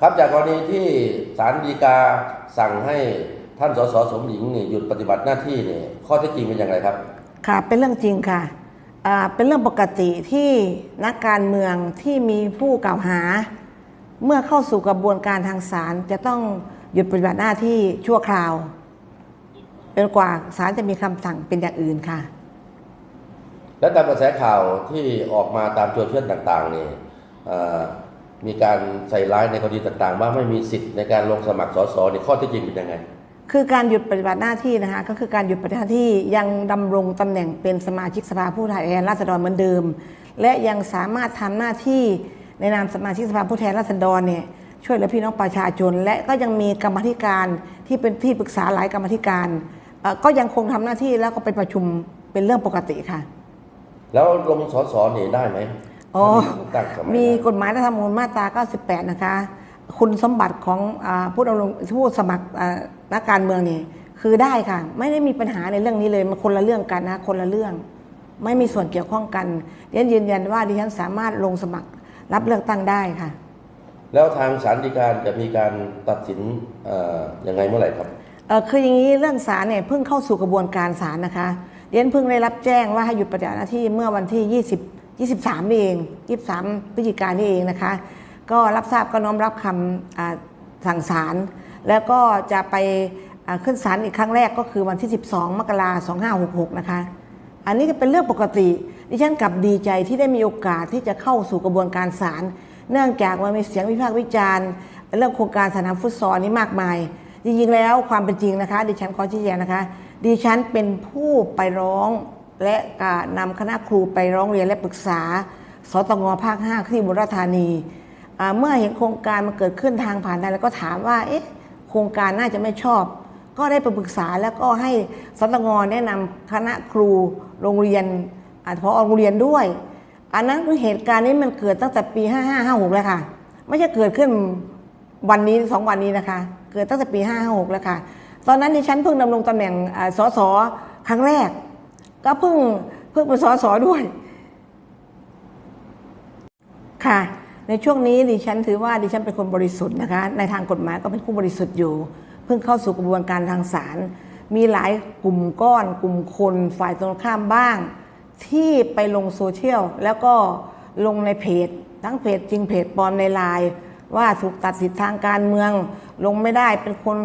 ครับจากกรณีที่ศาลฎีกาสั่งให้ท่านสสสมหญิงนี่หยุดปฏิบัติหน้าที่นี่ข้อเท็จจริงเป็นอย่างไรครับ ค่ะ เป็นเรื่องจริงค่ะอ่าเป็นเรื่องปกติที่นักการเมืองที่มีผู้กล่าวหา เมื่อเข้าสู่กระบวนการทางศาลจะต้องหยุดปฏิบัติหน้าที่ชั่วคราวจนกว่าศาลจะมีคำสั่งเป็นอย่างอื่นค่ะ และตามกระแสข่าวที่ออกมาตามโซเชียลต่างๆนี่เอ่อ มีการใส่ร้ายในคดีต่างๆ ว่าไม่มีสิทธิ์ในการลงสมัครสสนี่ข้อเท็จจริงเป็นยังไง คือการหยุดปฏิบัติหน้าที่นะคะก็คือการหยุดปฏิบัติหน้าที่ยังดำรงตำแหน่งเป็นสมาชิกสภาผู้แทนราษฎรเหมือนเดิม และยังสามารถทำหน้าที่ในนามสมาชิกสภาผู้แทนราษฎรเนี่ยช่วยเหลือพี่น้องประชาชน และก็ยังมีกรรมาธิการที่เป็นที่ปรึกษาหลายกรรมาธิการเอ่อก็ยังคงทำหน้าที่แล้วก็ไปประชุมเป็นเรื่องปกติค่ะ แล้วลงสสนี่ได้ไหม อ๋อตั้งสมัยมีกฎหมายรัฐธรรมนูญมาตรา 98 นะคะ คุณสมบัติของอาผู้ดำรงผู้สมัครอ่านักการเมืองนี่คือได้ค่ะ ไม่ได้มีปัญหาในเรื่องนี้เลยมันคนละเรื่องกันนะคนละเรื่อง ไม่มีส่วนเกี่ยวข้องกันดิฉันยืนยันว่าดิฉันสามารถลงสมัครรับเลือกตั้งได้ค่ะ แล้วทางศาลฎีกาจะมีการตัดสินเอ่อยังไงเมื่อไหร่ครับ เอ่อคืออย่างนี้เรื่องศาลเนี่ยเพิ่งเข้าสู่กระบวนการศาลนะคะเรียนเพิ่งได้รับแจ้งว่าให้หยุดปฏิบัติหน้าที่เมื่อวันที่20 23นี่เอง 23พฤศจิกายนนี่เองนะคะ ก็รับทราบก็น้อมรับคำสั่งศาลแล้วก็จะไปขึ้นศาลอีกครั้งแรกก็คือวันที่ 12 มกราคม2566 นะคะ อันนี้ก็เป็นเรื่องปกติ ดิฉันกับดีใจที่ได้มีโอกาสที่จะเข้าสู่กระบวนการศาลเนื่องจากมันมีเสียงวิพากษ์วิจารณ์ เรื่องโครงการสนามฟุตซอลนี้มากมาย จริงๆแล้วความเป็นจริงนะคะ ดิฉันขอชี้แจงนะคะ ดิฉันเป็นผู้ไปร้อง และการนำคณะครูไปร้องเรียนและปรึกษาสตงภาค 5 ที่บุรีรัมย์ธานี เมื่อเห็นโครงการมันเกิดขึ้นทางผ่านใดแล้วก็ถามว่า เอ๊ะ โครงการน่าจะไม่ชอบ ก็ได้ไปปรึกษาแล้วก็ให้สตงแนะนำคณะครูโรงเรียนอพอโรงเรียนด้วย อันนั้นคือเหตุการณ์นี้มันเกิดตั้งแต่ปี 55 56 แล้วค่ะ ไม่ใช่เกิดขึ้นวันนี้สองวันนี้นะคะ เกิดตั้งแต่ปี56แล้วค่ะ ตอนนั้นดิฉันเพิ่งดำรงตำแหน่งอ่าสสครั้งแรก ก็เพิ่งเพิ่งเป็นสสด้วย ค่ะ ในช่วงนี้ดิฉันถือว่าดิฉันเป็นคนบริสุทธิ์นะคะ ในทางกฎหมายก็เป็นผู้บริสุทธิ์อยู่ เพิ่งเข้าสู่กระบวนการทางศาลมีหลายกลุ่มก้อน กลุ่มคนฝ่ายตรงข้ามบ้าง ที่ไปลงโซเชียลแล้วก็ลงในเพจ ทั้งเพจจริงเพจปลอมในไลน์ว่าถูกตัดสิทธิทางการเมือง ลงไม่ได้เป็นคน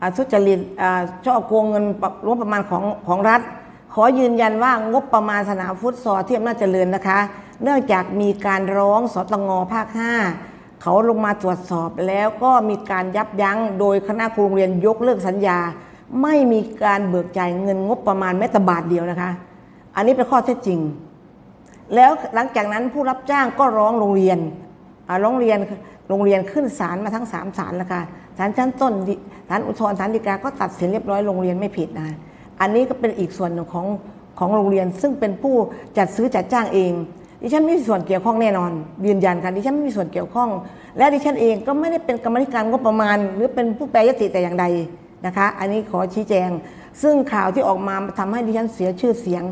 อ่าทุจริตอ่าช่อโกงเงินงบประมาณของของรัฐ ขอยืนยันว่างบประมาณสนามฟุตซอลที่อำนาจเจริญนะคะ เนื่องจากมีการร้องสตงภาค 5 เขาลงมาตรวจสอบแล้วก็มีการยับยั้งโดยคณะครูโรงเรียนยกเลิกสัญญา ไม่มีการเบิกจ่ายเงินงบประมาณแม้แต่บาทเดียวนะคะ อันนี้เป็นข้อเท็จจริง แล้วหลังจากนั้นผู้รับจ้างก็ร้องโรงเรียนร้องเรียนโรงเรียนขึ้นศาลมาทั้งสามศาลแล้วค่ะศาลชั้นต้นศาลอุทธรณ์ศาลฎีกาก็ตัดสินเรียบร้อยโรงเรียนไม่ผิดนะ อันนี้ก็เป็นอีกส่วนหนึ่งของของโรงเรียน ซึ่งเป็นผู้จัดซื้อจัดจ้างเอง ดิฉันไม่มีส่วนเกี่ยวข้องแน่นอน ยืนยันค่ะดิฉันไม่มีส่วนเกี่ยวข้อง และดิฉันเองก็ไม่ได้เป็นกรรมธิการงบประมาณ หรือเป็นผู้แปรยติแต่อย่างใดนะคะ อันนี้ขอชี้แจง ซึ่งข่าวที่ออกมาทำให้ดิฉันเสียชื่อเสียง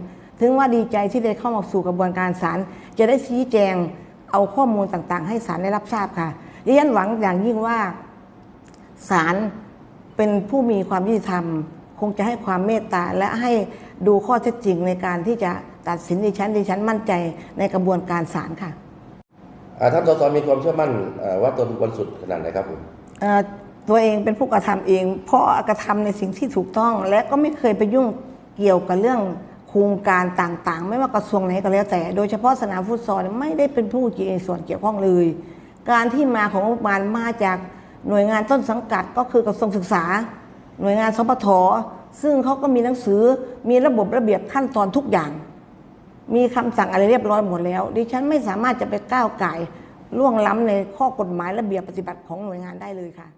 ถึงว่าดีใจที่ได้เข้ามาสู่กระบวนการศาลจะได้ชี้แจงเอาข้อมูลต่างๆ ให้ศาลได้รับทราบค่ะดิฉันหวังอย่างยิ่งว่าศาลเป็นผู้มีความยุติธรรม คงจะให้ความเมตตาและให้ดูข้อเท็จจริงในการที่จะตัดสินดิฉันดิฉันมั่นใจในกระบวนการศาลค่ะอ่าท่านสสมีความเชื่อมั่นเอ่อว่าตนบริสุทธิ์ขนาดไหนครับผมเอ่อตัวเองเป็นผู้กระทำเอง เพราะกระทำในสิ่งที่ถูกต้อง และก็ไม่เคยไปยุ่งเกี่ยวกับเรื่องโครงการต่างๆ ไม่ว่ากระทรวงไหนก็แล้วแต่ โดยเฉพาะสนามฟุตซอลเนี่ยไม่ได้เป็นผู้มีส่วนเกี่ยวข้องเลย การที่มาของงบประมาณมาจากหน่วยงานต้นสังกัดก็คือกระทรวงศึกษา หน่วยงานสปทซึ่งเขาก็มีหนังสือมีระบบระเบียบขั้นตอนทุกอย่าง มีคำสั่งอะไรเรียบร้อยหมดแล้ว ดิฉันไม่สามารถจะไปก้าวไก่ล่วงล้ำในข้อกฎหมายระเบียบปฏิบัติของหน่วยงานได้เลยค่ะ